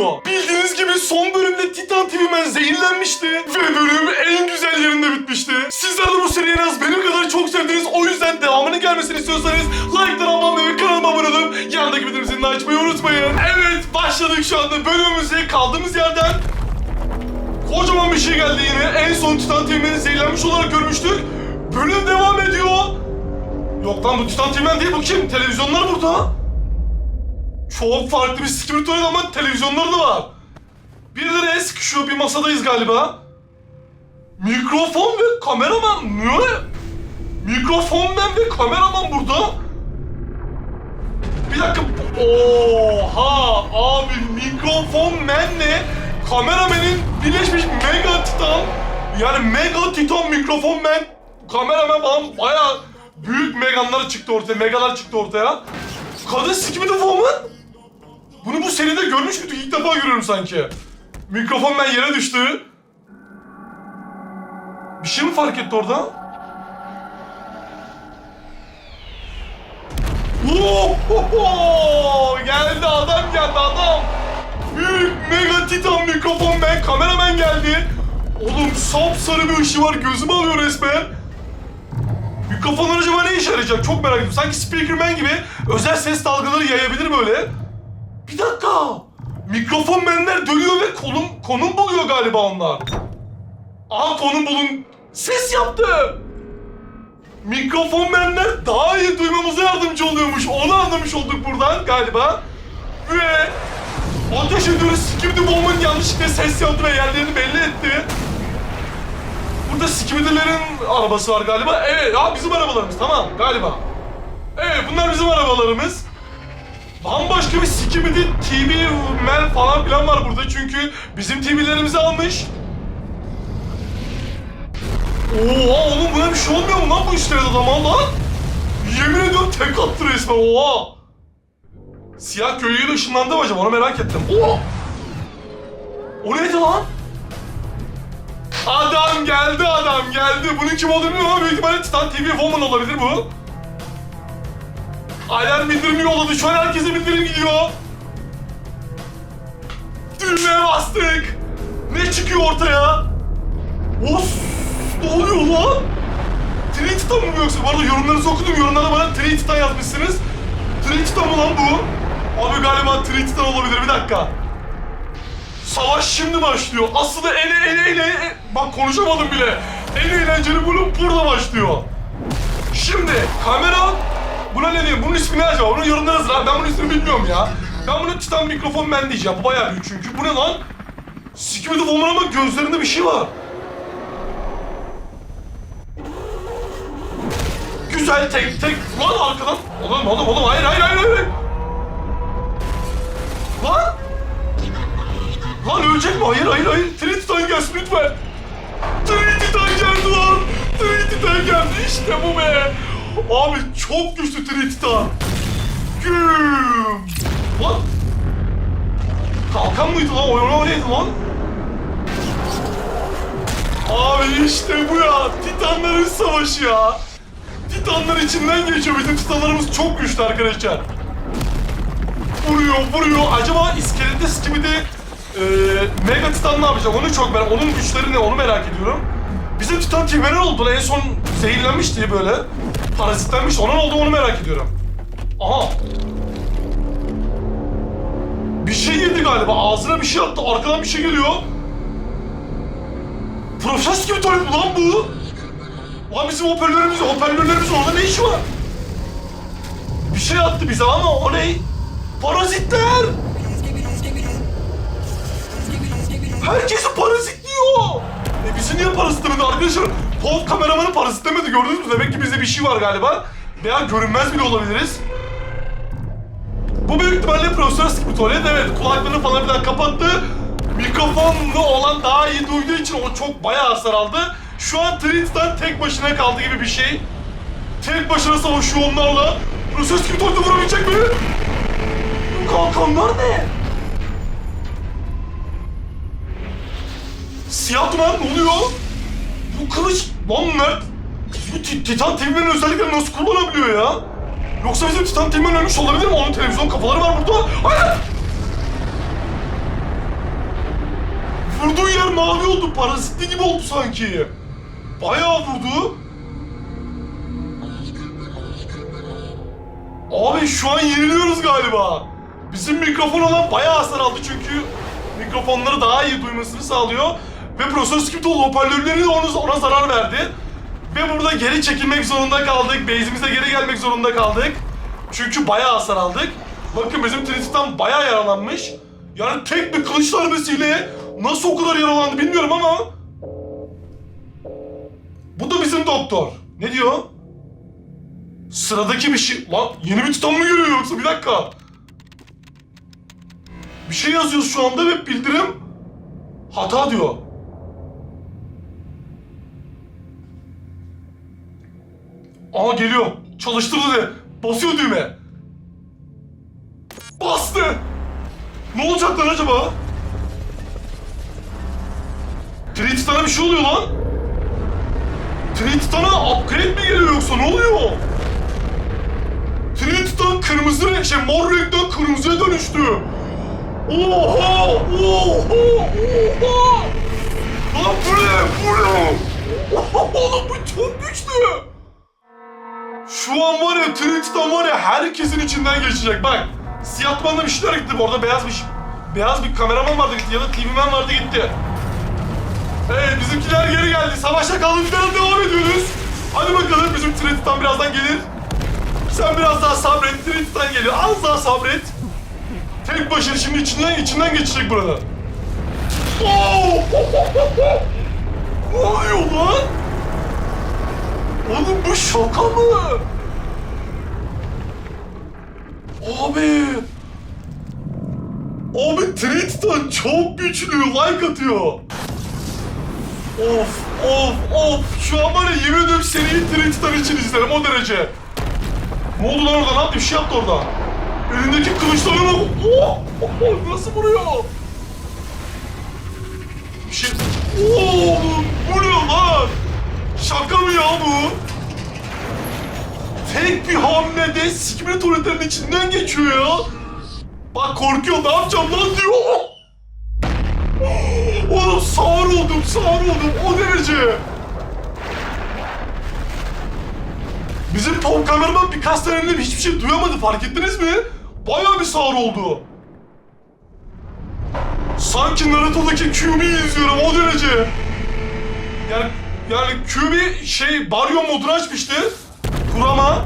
geliyor. Bildiğiniz gibi son bölümde Titan TV'men zehirlenmişti. Ve bölüm en güzel yerinde bitmişti. Sizler de bu seriyi en az benim kadar çok sevdiniz. O yüzden devamının gelmesini istiyorsanız like'ları almayı ve kanalıma abone olup yanındaki bildirim açmayı unutmayın. Evet başladık şu anda bölümümüze kaldığımız yerden. Kocaman bir şey geldi yine. En son Titan TV'menin zehirlenmiş olarak görmüştük. Bölüm devam ediyor. Yok lan bu Titan TV'men değil bu kim? Televizyonlar burada. Çok farklı bir spiritual ama televizyonları da var. Birileri el sıkışıyor bir masadayız galiba. Mikrofon ve kameraman ne? Mikrofon ben ve kameraman burada. Bir dakika. Oha abi mikrofon menle kameramenin birleşmiş mega titan yani mega titan mikrofon men kameraman falan bayağı büyük meganlar çıktı ortaya megalar çıktı ortaya. Kadın sikimi de Woman. Bunu bu seride görmüş müydük? İlk defa görüyorum sanki. Mikrofon ben yere düştü. Bir şey mi fark etti orada? Oo, geldi adam geldi adam. Büyük mega titan mikrofon ben kameraman geldi. Oğlum sapsarı bir ışığı var gözümü alıyor resmen. Mikrofonlar acaba ne işe yarayacak çok merak ediyorum. Sanki Speakerman gibi özel ses dalgaları yayabilir böyle. Bir dakika. Mikrofon menler dönüyor ve konum, konum buluyor galiba onlar. Aha konum bulun. Ses yaptı. Mikrofon menler daha iyi duymamıza yardımcı oluyormuş. Onu anlamış olduk buradan galiba. Ve ateş ediyoruz. Skibidi Bomb'un yanlışlıkla ses yaptı ve yerlerini belli etti. Burada Skibidi'lerin arabası var galiba. Evet, ha bizim arabalarımız tamam galiba. Evet bunlar bizim arabalarımız. Bambaşka bir Skibidi TV Man falan filan var burada çünkü bizim TV'lerimizi almış. Oha oğlum buna bir şey olmuyor mu lan bu işlere adama lan? Yemin ediyorum tek attı resmen oha. Siyah de ışınlandı mı acaba onu merak ettim. Oha! O neydi lan? Adam geldi adam geldi. Bunun kim olduğunu bilmiyorum ama büyük ihtimalle Titan TV Woman olabilir bu. Alarm bildirimi yolladı. Şu an herkese bildirim gidiyor. Düğmeye bastık. Ne çıkıyor ortaya? Of! Ne oluyor lan? Trititan mı bu yoksa? Bu arada yorumlarınızı okudum. Yorumlarda bana Trititan yazmışsınız. Trititan mı lan bu? Abi galiba Trititan olabilir. Bir dakika. Savaş şimdi başlıyor. Aslında en en en en bak konuşamadım bile. En eğlenceli bölüm burada başlıyor. Şimdi kamera buna ne diyeyim? Bunun ismi ne acaba? Bunu yorumlara yazın. Ben bunun ismini bilmiyorum ya. Ben bunu Titan mikrofon ben diyeceğim. Bu bayağı büyük çünkü. Bu ne lan? Sikimde Woman ama gözlerinde bir şey var. Güzel tek tek. Lan arkadan. Oğlum oğlum oğlum hayır hayır hayır hayır. Lan. Lan ölecek mi? Hayır hayır hayır. Trititan gelsin lütfen. Trititan geldi lan. Trititan geldi işte bu be. Abi çok güçlü Trititan. Güm. Lan. Kalkan mıydı lan? O o neydi lan? Abi işte bu ya. Titanların savaşı ya. Titanlar içinden geçiyor. Bizim titanlarımız çok güçlü arkadaşlar. Vuruyor, vuruyor. Acaba iskelette Skibidi e, Mega Titan ne yapacak? Onu çok merak Onun güçleri ne? Onu merak ediyorum. Bizim Titan Tiberer oldu. En son zehirlenmiş diye böyle. Parazitlenmiş. Onun oldu onu merak ediyorum. Aha. Bir şey yedi galiba. Ağzına bir şey attı. Arkadan bir şey geliyor. Profesör gibi tuvalet lan bu. Lan bizim hoparlörümüz, hoparlörlerimizin orada ne işi var? Bir şey attı bize ama o ne? Parazitler! Herkesi parazitliyor! E bizi niye parazitlemedi arkadaşlar? Pov kameramanı parazitlemedi gördünüz mü? Demek ki bizde bir şey var galiba. Veya görünmez bile olabiliriz. Bu büyük ihtimalle Profesör Skip tuvalet evet kulaklarını falan filan kapattı. Mikrofonlu olan daha iyi duyduğu için o çok bayağı hasar aldı. Şu an Trinity'den tek başına kaldı gibi bir şey. Tek başına savaşıyor onlarla. Profesör Skip tuvalete vurabilecek mi? Kalkanlar ne? Siyah duman ne oluyor? Bu kılıç lan Mert. Bu ti- Titan TV'nin özelliklerini nasıl kullanabiliyor ya? Yoksa bizim Titan TV'nin ölmüş olabilir mi? Onun televizyon kafaları var burada. Hayır! oldu. Parazitli gibi oldu sanki. Bayağı vurdu. Abi şu an yeniliyoruz galiba. Bizim mikrofon olan bayağı hasar aldı çünkü mikrofonları daha iyi duymasını sağlıyor. Ve Profesör Skiptol hoparlörleri de ona, ona zarar verdi. Ve burada geri çekilmek zorunda kaldık. Base'imize geri gelmek zorunda kaldık. Çünkü bayağı hasar aldık. Bakın bizim Trinity'den bayağı yaralanmış. Yani tek bir kılıç darbesiyle nasıl o kadar yaralandı bilmiyorum ama... Bu da bizim doktor. Ne diyor? Sıradaki bir şey... Lan yeni bir titan mı geliyor yoksa? Bir dakika. Bir şey yazıyoruz şu anda ve bildirim hata diyor. Aa geliyor. Çalıştırdı de. Basıyor düğme. Bastı. Ne olacak lan acaba? Trititan'a bir şey oluyor lan. Trititan'a upgrade mi geliyor yoksa ne oluyor? Trititan kırmızı renk, şey mor renkten kırmızıya dönüştü. Oha! Oha! Oha! Lan bu ne? Bu ne? Oha, Oğlum bu çok güçlü. Şu an var ya Trititan var ya herkesin içinden geçecek. Bak Siyahman'da bir şeyler gitti. Orada beyaz bir beyaz bir kameraman vardı gitti ya da TV'men vardı gitti. Evet bizimkiler geri geldi. Savaşta kaldıklarına devam ediyoruz. Hadi bakalım bizim Trititan birazdan gelir. Sen biraz daha sabret. Trititan geliyor. Az daha sabret. Tek başına şimdi içinden içinden geçecek burada. Oo! ne oluyor lan? Oğlum bu şaka mı? Abi. Abi Triton çok güçlü. Like atıyor. Of of of. Şu an var ya yemin ediyorum seriyi Triton için izlerim o derece. Ne oldu lan orada? Ne yaptı? Bir şey yaptı orada. Elindeki kılıçlarına bak. Oh, oh, oh, nasıl vuruyor? Bir şey... Oğlum bu ne lan? Şaka mı ya bu? Tek bir hamlede sikme tuvaletlerin içinden geçiyor ya. Bak korkuyor ne yapacağım lan diyor. Oğlum sağır oldum sağır oldum o derece. Bizim top kameraman birkaç senedir hiçbir şey duyamadı fark ettiniz mi? Bayağı bir sağır oldu. Sanki Naruto'daki Kyuubi'yi izliyorum o derece. Yani yani Kyuubi şey Baryon modunu açmıştı. Kurama.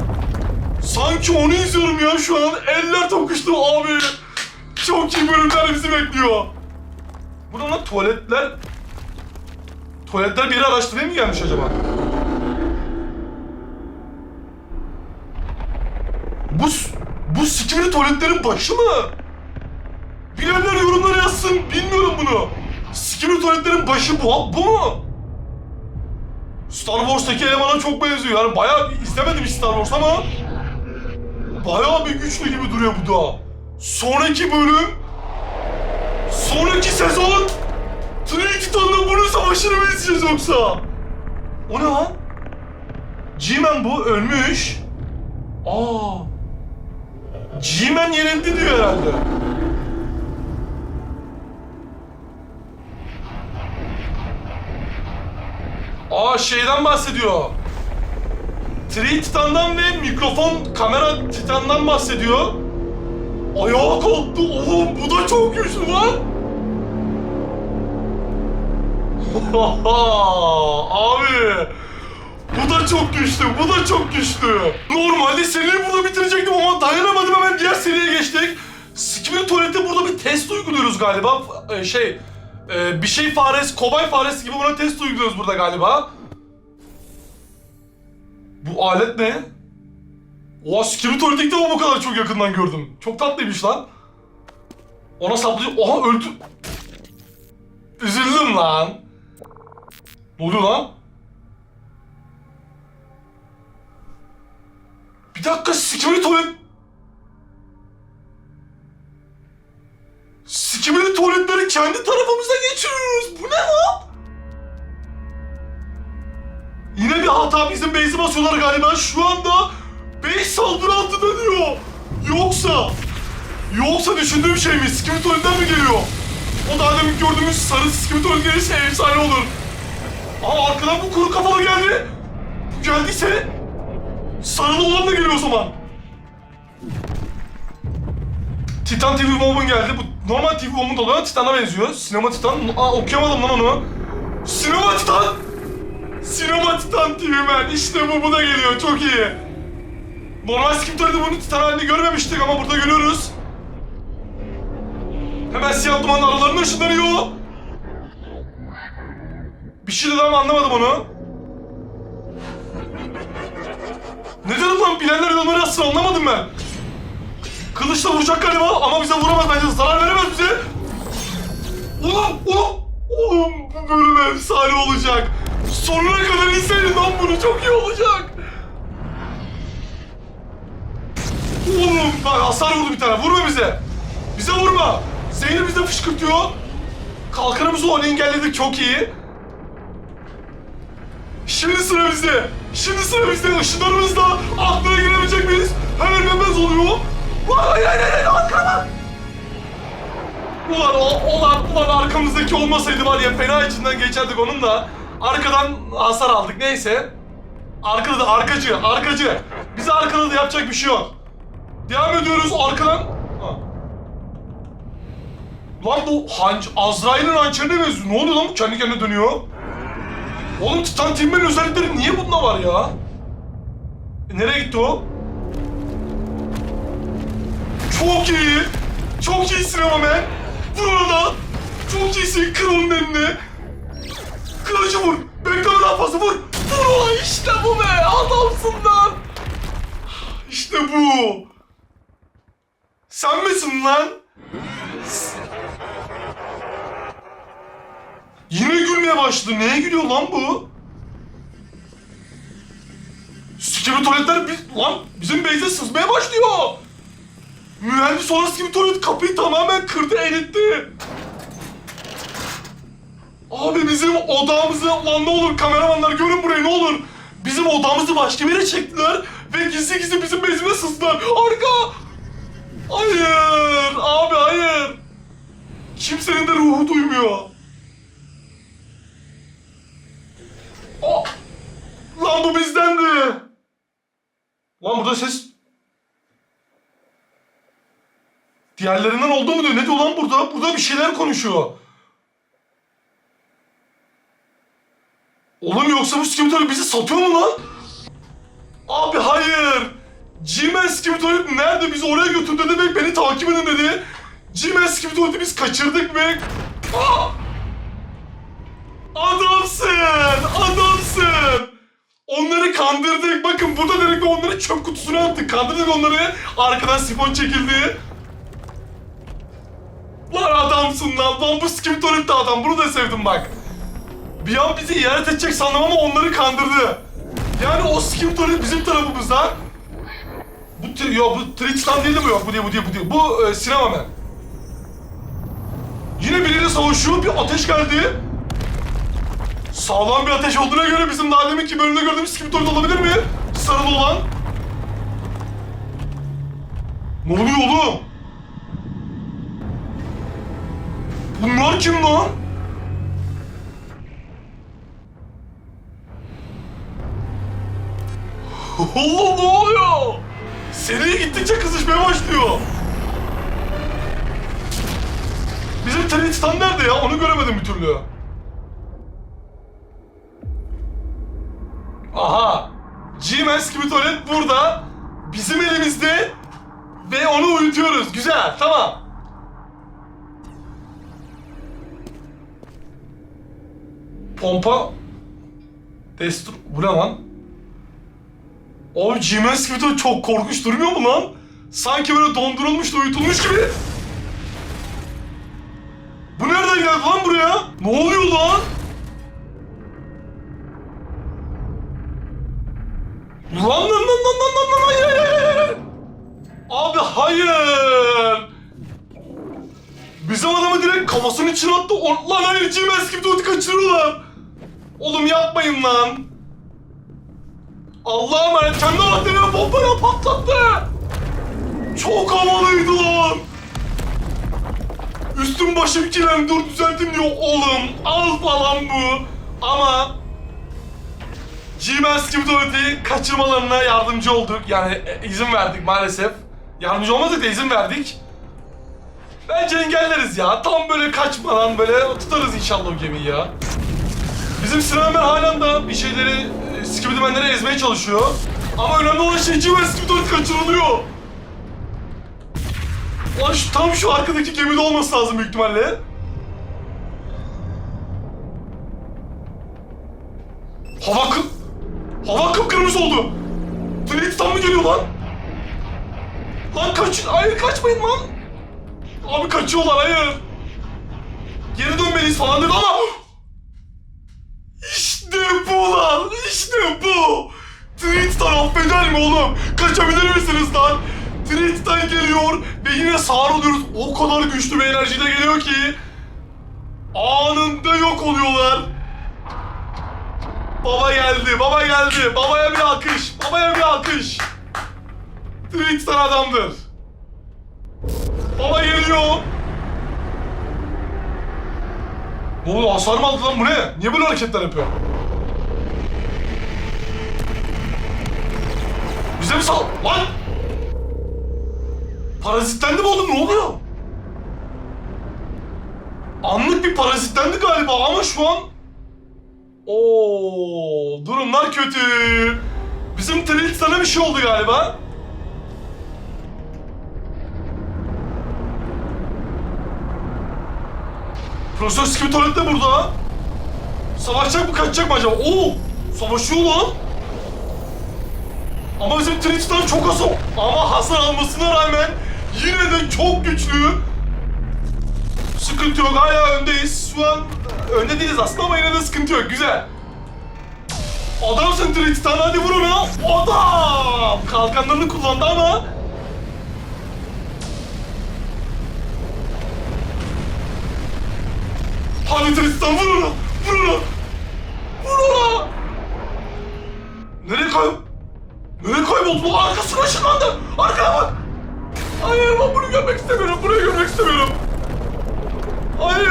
Sanki onu izliyorum ya şu an. Eller tokuştu abi. Çok iyi bölümler bizi bekliyor. Burada lan tuvaletler... Tuvaletler bir yere araştırmaya mı gelmiş acaba? Bu, bu sikimli tuvaletlerin başı mı? Bilenler yorumlara yazsın. Bilmiyorum bunu. Sikimli tuvaletlerin başı bu, bu mu? Star Wars'taki elemana çok benziyor. Yani bayağı hiç Star Wars ama bayağı bir güçlü gibi duruyor bu da. Sonraki bölüm Sonraki sezon Trinity'den bunun savaşını mı izleyeceğiz yoksa? O ne lan? G-Man bu ölmüş. Aa. G-Man yenildi diyor herhalde. Aa şeyden bahsediyor. Tree Titan'dan ve mikrofon kamera Titan'dan bahsediyor. Ayağa kalktı oğlum bu da çok güçlü lan. Abi bu da çok güçlü, bu da çok güçlü. Normalde seriyi burada bitirecektim ama dayanamadım hemen diğer seriye geçtik. Sikimli tuvalette burada bir test uyguluyoruz galiba. Ee, şey, e, bir şey faresi, kobay faresi gibi buna test uyguluyoruz burada galiba. Bu alet ne? Oha sikimli tuvalete defa bu kadar çok yakından gördüm. Çok tatlıymış lan. Ona saplıyor. Oha öldü. Üzüldüm lan. Ne oluyor lan? Bir dakika sikimli tuvalet... Sikimli tuvaletleri kendi tarafımıza geçiriyoruz. Bu ne lan? Yine bir hata bizim base'i basıyorlar galiba. Şu anda base saldırı altında diyor. Yoksa... Yoksa düşündüğüm şey mi? Sikimli tuvaletten mi geliyor? O daha demin gördüğümüz sarı skimitor gelirse efsane olur. Aa arkadan bu kuru kafalı geldi. Bu geldiyse sarılı olan da geliyor o zaman. Titan TV Bomb'un geldi. Bu normal TV Bomb'un dolu Titan'a benziyor. Sinema Titan. Aa okuyamadım lan onu. Sinema Titan! Sinema Titan TV. İşte bu, bu da geliyor. Çok iyi. Normal Skiptor'da bunu Titan halinde görmemiştik ama burada görüyoruz. Hemen siyah dumanın aralarına ışınlanıyor. Bir şey dedi ama anlamadım onu. Ne dedi lan? Bilenler yolları yazsın anlamadım ben. Kılıçla vuracak galiba ama bize vuramaz bence. Zarar veremez bize. Ulan, ulan. Oğlum bu bölüm efsane olacak. Sonuna kadar izleyin lan bunu. Çok iyi olacak. Oğlum bak hasar vurdu bir tane. Vurma bize. Bize vurma. Zehri bize fışkırtıyor. Kalkanımızı onu engelledik. Çok iyi. Şimdi sıra bizde. Şimdi sıra bizde. Işınlarımızla aklına girebilecek miyiz? Hemen memez oluyor. Hayır hayır hayır arkama. Ulan o, ulan, ulan arkamızdaki olmasaydı var ya fena içinden geçerdik onun da. Arkadan hasar aldık neyse. Arkada da arkacı, arkacı. Bizi arkada da yapacak bir şey yok. Devam ediyoruz arkadan. Ha. Lan bu hanç, Azrail'in hançerine benziyor. Ne oluyor lan bu kendi kendine dönüyor? Oğlum Titan Timber'in özellikleri niye bunda var ya? E, nereye gitti o? Çok iyi. Çok iyisin ama man. Vur ona da. Çok iyisin. Kır onun elini. Kılıcı vur. Bekleme daha fazla vur. Vur ona işte bu be. Adamsın lan. İşte bu. Sen misin lan? Yine gülmeye başladı. Neye gülüyor lan bu? Sikimi tuvaletler biz, lan bizim base'e sızmaya başlıyor. Mühendis sonrası gibi tuvalet kapıyı tamamen kırdı, eritti. Abi bizim odamızı, lan ne olur kameramanlar görün burayı ne olur. Bizim odamızı başka bir yere çektiler ve gizli gizli bizim base'ime sızdılar. Arka! Hayır! Abi hayır! Kimsenin de ruhu duymuyor. Oh! Lan bu bizdendi. Lan burada ses... Diğerlerinden oldu mu diyor. Ne diyor lan burada? Burada bir şeyler konuşuyor. Oğlum yoksa bu skimitorik bizi satıyor mu lan? Abi hayır. G-Man nerede? Bizi oraya götürdü demek beni takip edin dedi. G-Man biz kaçırdık mı? Aa! Adamsın! Adamsın! Onları kandırdık. Bakın burada direkt onları çöp kutusuna attık. Kandırdık onları. Arkadan sifon çekildi. Lan adamsın lan. Lan bu skimitorik de adam. Bunu da sevdim bak. Bir an bizi ihanet edecek sandım ama onları kandırdı. Yani o skimitorik bizim tarafımızda. Bu, tri- yo, bu Triton değil mi? Yok bu değil, bu değil, bu değil. Bu e, sinema man. Yine biriyle savaşıyor. Bir ateş geldi. Sağlam bir ateş olduğuna göre bizim daha deminki bölümde gördüğümüz skimitorik olabilir mi? Sarılı olan. Ne oluyor oğlum? Bunlar kim lan? Allah ne oluyor? Seri gittikçe kızışmaya başlıyor. Bizim Trinity nerede ya? Onu göremedim bir türlü. Aha! G-Man Skibitolet burada. Bizim elimizde. Ve onu uyutuyoruz. Güzel, tamam. Pompa... Destur... Bu ne lan? Abi G-Man Skibitolet çok korkunç durmuyor mu lan? Sanki böyle dondurulmuş da uyutulmuş gibi. Bu nereden geldi lan buraya? Ne oluyor lan? Lan lan lan lan lan lan lan hayır hayır hayır. Abi hayır. Bizim adamı direkt kafasının içine attı. Lan hayır G-Man Skibitolet'i kaçırıyorlar. Oğlum yapmayın lan. Allah'a emanet kendi anahtarıyla bombayla patlattı. Çok havalıydı lan. Üstüm başım kirlendi dur düzelttim diyor. Oğlum al falan bu. Ama G-Man Skip Tuvalet'i kaçırmalarına yardımcı olduk. Yani e, izin verdik maalesef. Yardımcı olmadık da izin verdik. Bence engelleriz ya. Tam böyle kaçmadan böyle tutarız inşallah o gemiyi ya. Bizim Sinanber halen da bir şeyleri e, Skibidi ezmeye çalışıyor. Ama önemli olan şey Skip Tuvalet kaçırılıyor. Lan şu, tam şu arkadaki gemide olması lazım büyük ihtimalle. Hava kı... Hava kıpkırmızı oldu. Trinity tam mı geliyor lan? Lan kaç... Hayır kaçmayın lan. Abi kaçıyorlar hayır. Geri dönmeliyiz falan dedi ama... İşte bu lan. İşte bu. Trinit'ten affeder mi oğlum? Kaçabilir misiniz lan? Trinit'ten geliyor ve yine sağır oluyoruz. O kadar güçlü bir enerjiyle geliyor ki... Anında yok oluyorlar. Baba geldi, baba geldi. Babaya bir alkış, babaya bir alkış. Trinit'ten adamdır. Baba geliyor. Ne oluyor? Hasar mı aldı lan bu ne? Niye böyle hareketler yapıyor? Mi sal... Lan! Parazitlendi mi oğlum? Ne oluyor? Anlık bir parazitlendi galiba ama şu an... Oo, durumlar kötü. Bizim Trilt sana bir şey oldu galiba. Profesör Skip Tuvalet de burada. Savaşacak mı kaçacak mı acaba? Oo! Savaşıyor lan. Ama bizim Trinit'ten çok az o. Ama hasar almasına rağmen yine de çok güçlü. Sıkıntı yok hala öndeyiz. Şu an önde değiliz aslında ama yine de sıkıntı yok. Güzel. Adamsın Trinit'ten hadi vur ona. Adam! Kalkanlarını kullandı ama Hadi Tristan vur ona! Vur ona! Vur ona! Nereye kay... Nereye kayboldu? Bu arkasına ışınlandı! Arkana bak! Hayır ben bunu görmek istemiyorum. Burayı görmek istemiyorum. Hayır!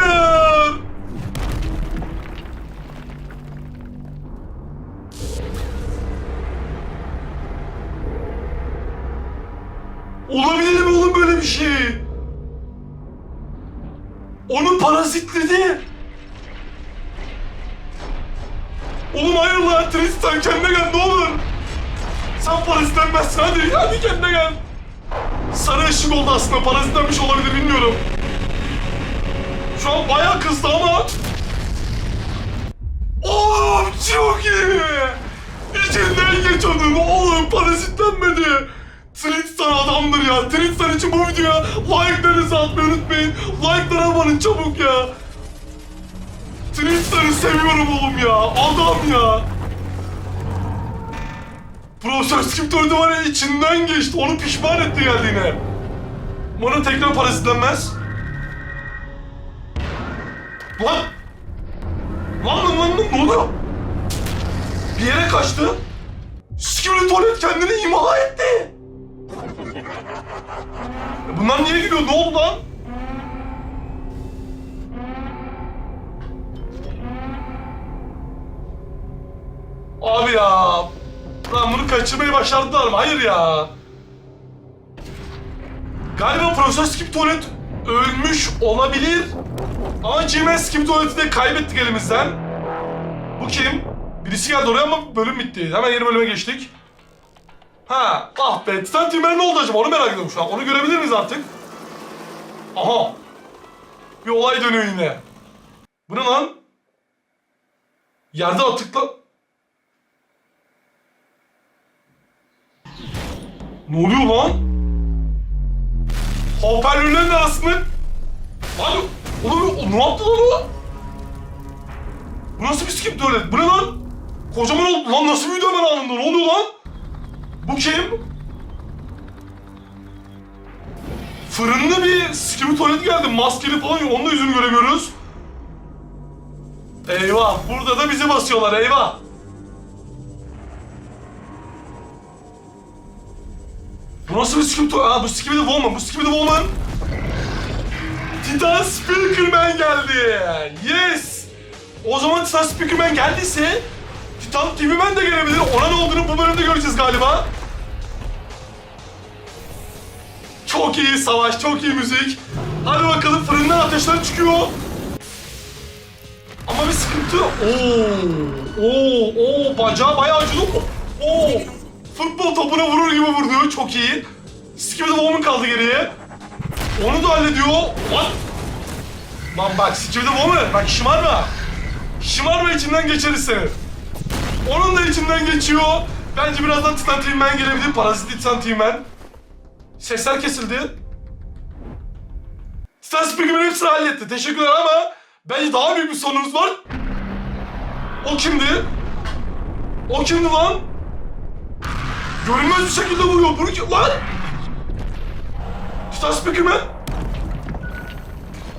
Olabilir mi oğlum böyle bir şey? Onu parazitledi. Oğlum hayır lan Tristan kendine gel ne olur. Sen parazitlenmezsin hadi hadi kendine gel. Sarı ışık oldu aslında parazitlenmiş olabilir bilmiyorum. Şu an bayağı kızdı ama. Oğlum çok iyi. İçinden geç onun oğlum parazitlenmedi. Tristan adamdır ya. Tristan için bu videoya like'larınızı atmayı unutmayın. Like'lara abanın çabuk ya. Tristan'ı seviyorum oğlum ya. Adam ya. Profesör Skip öldü var ya içinden geçti. Onu pişman etti geldiğine. Umarım tekrar parazitlenmez. Lan! Lan lan lan lan ne oluyor? Bir yere kaçtı. Skip tuvalet kendini imha etti. E Bunlar niye gülüyor? Ne oldu lan? Abi ya. Lan bunu kaçırmayı başardılar mı? Hayır ya. Galiba Profesör Skip Tuvalet ölmüş olabilir. Ama G-Man Skip Tuvalet'i de kaybettik elimizden. Bu kim? Birisi geldi oraya ama bölüm bitti. Hemen yeni bölüme geçtik. Ha, ah be. Titan Timber ne oldu acaba? Onu merak ediyorum şu an. Onu görebilir miyiz artık? Aha. Bir olay dönüyor yine. Bu ne lan? Yerde atıkla... Ne oluyor lan? Hoparlörlerin arasında... Lan oğlum ne yaptı lan o? Bu nasıl bir skip tuvalet? Bu ne lan? Kocaman oldu. Lan nasıl büyüdü hemen anında? Ne oluyor lan? Bu kim? Fırında bir skip tuvalet geldi. Maskeli falan yok. Onun da yüzünü göremiyoruz. Eyvah. Burada da bizi basıyorlar. Eyvah. Bu nasıl bir tuvalet? Aa bu skip de Woman. Bu skip de Woman. Titan Speakerman geldi. Yes. O zaman Titan Speakerman geldiyse Titan TV Man de gelebilir. Ona ne olduğunu bu bölümde göreceğiz galiba. Çok iyi savaş, çok iyi müzik. Hadi bakalım fırından ateşler çıkıyor. Ama bir sıkıntı. Oo, oo, oo, bacağı bayağı acıdı. Oo, futbol topuna vurur gibi vurdu. Çok iyi. Skibidi Woman kaldı geriye. Onu da hallediyor. What? Lan bak Skibidi Woman, bak şımarma. Şımarma içinden geçeriz seni. Onun da içinden geçiyor. Bence birazdan Titan Man gelebilir. Parazit Titan Man. Sesler kesildi. Titan Speakerman hepsini halletti. Teşekkürler ama bence daha büyük bir sorunumuz var. O kimdi? O kimdi lan? Görünmez bir şekilde vuruyor. Bunu kim lan? Titan Speakerman.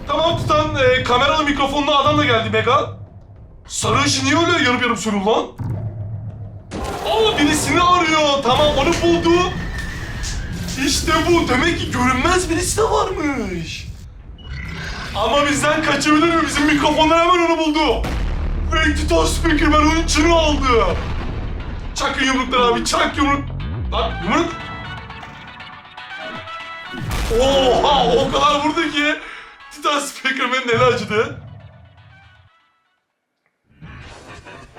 Tamam Titan e, kameralı mikrofonlu adam da geldi Mega. Sarı ışın niye öyle yarım yarım sönüyor lan? Aa birisini arıyor. Tamam onu buldu. İşte bu. Demek ki görünmez birisi de varmış. Ama bizden kaçabilir mi? Bizim mikrofonlar hemen onu buldu. Ve Titan Speakerman onun içine aldı. Çakın yumruklar abi. Çak yumruk. Lan yumruk. Oha o kadar vurdu ki. Titan Speakerman'ın eli acıdı.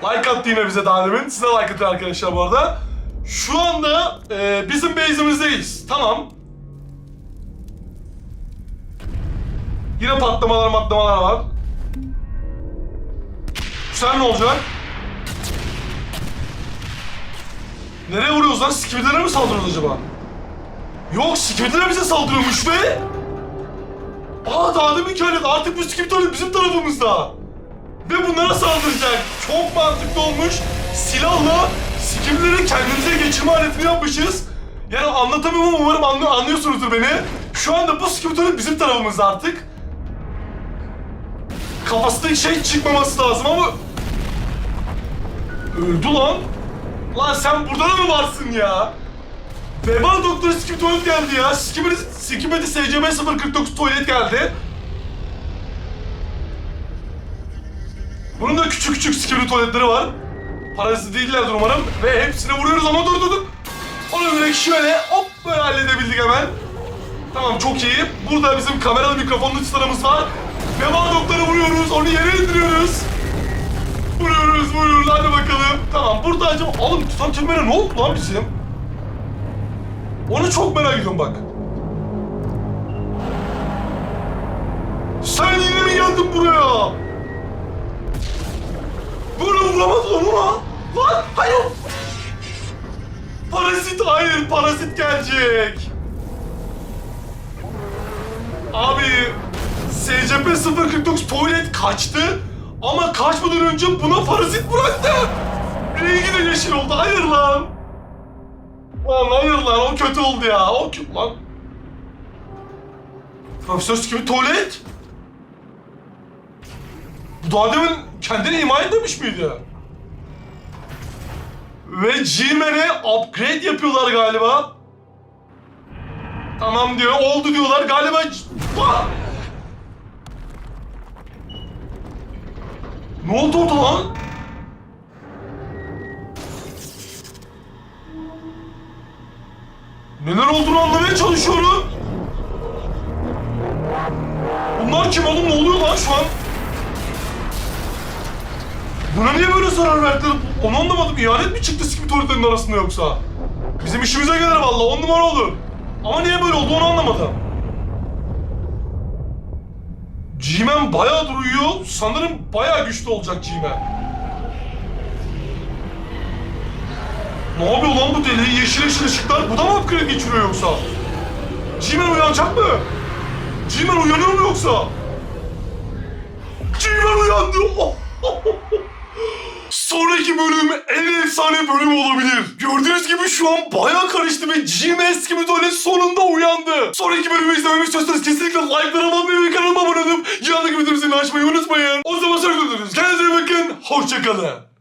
Like attı yine bize daha demin. Size like atın arkadaşlar bu arada. Şu anda e, bizim base'imizdeyiz. Tamam. Yine patlamalar matlamalar var. Sen ne olacak? Nereye vuruyoruz lan? Skibidilere mi saldırıyoruz acaba? Yok Skibidiler bize saldırıyormuş be! Aa daha demin halet artık bu Skibidiler bizim tarafımızda. Ve bunlara saldıracak. Çok mantıklı olmuş. Silahla Skibidileri kendimize geçirme aletini yapmışız. Yani anlatamıyorum ama umarım anlıyor, anlıyorsunuzdur beni. Şu anda bu Skibidiler bizim tarafımızda artık. Kafasındaki şey çıkmaması lazım ama... Öldü lan. Lan sen burada da mı varsın ya? Veba doktoru Skibidi tuvalet geldi ya. Skibidi, Skibidi SCM 049 tuvalet geldi. Bunun da küçük küçük Skibidi tuvaletleri var. Parazit değillerdir umarım. Ve hepsine vuruyoruz ama dur dur dur. Onu direkt şöyle hop böyle halledebildik hemen. Tamam çok iyi. Burada bizim kameralı mikrofonlu çıtalarımız var. Veba doktoru vuruyoruz. Onu yere indiriyoruz. Vuruyoruz vuruyoruz hadi bakalım. Tamam burada acaba... Oğlum tutan kemere ne oldu lan bizim? Onu çok merak ediyorum bak. Sen yine mi geldin buraya? Böyle vuramaz onu lan. Lan hayır. Parazit hayır parazit gelecek. Abi SCP 049 tuvalet kaçtı ama kaçmadan önce buna parazit bıraktı. Rengi de yeşil oldu. Hayır lan. Lan hayır lan o kötü oldu ya. O kötü lan. Profesör gibi tuvalet. Bu daha demin kendini ima etmemiş miydi? Ve G-Man'e upgrade yapıyorlar galiba. Tamam diyor, oldu diyorlar galiba. Lan! Ne oldu orada lan? Neler olduğunu anlamaya çalışıyorum. Bunlar kim oğlum? Ne oluyor lan şu an? Buna niye böyle zarar verdiler? Onu anlamadım. İhanet mi çıktı sikimi tuvaletlerin arasında yoksa? Bizim işimize gelir vallahi. On numara olur. Ama niye böyle oldu onu anlamadım. G-Man bayağı duruyor. Sanırım bayağı güçlü olacak G-Man. Ne yapıyor lan bu deli? Yeşil yeşil ışıklar. Bu da mı upgrade geçiriyor yoksa? G-Man uyanacak mı? G-Man uyanıyor mu yoksa? G-Man uyandı. Oh, oh, oh. Sonraki bölüm en efsane bölüm olabilir. Gördüğünüz gibi şu an bayağı karıştı ve G-Mask gibi tuvalet sonunda uyandı. Sonraki bölümü izlememi istiyorsanız kesinlikle like'lara basmayı ve kanalıma abone olup yanındaki bildirim zilini açmayı unutmayın. O zaman görüşürüz. Kendinize bakın. Hoşçakalın.